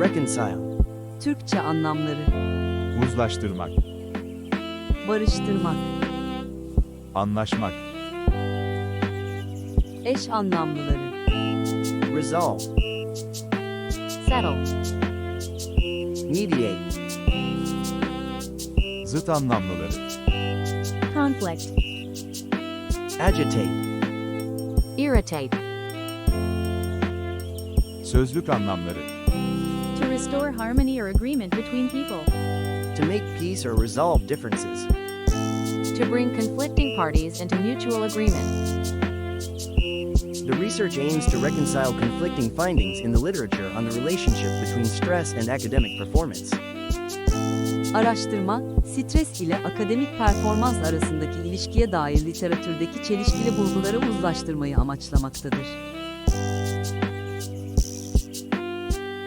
Reconcile. Türkçe anlamları. uzlaştırmak, Barıştırmak. anlaşmak, Eş anlamlıları. Resolve. Settle. Mediate. zıt anlamlıları, conflict, Agitate. irritate, sözlük anlamları, restore harmony or agreement between people, To make peace or resolve differences. to bring conflicting parties into mutual agreement, The research aims to reconcile conflicting findings in the literature on the relationship between stress and academic performance. Araştırma, stres ile akademik performans arasındaki ilişkiye dair literatürdeki çelişkili bulguları uzlaştırmayı amaçlamaktadır.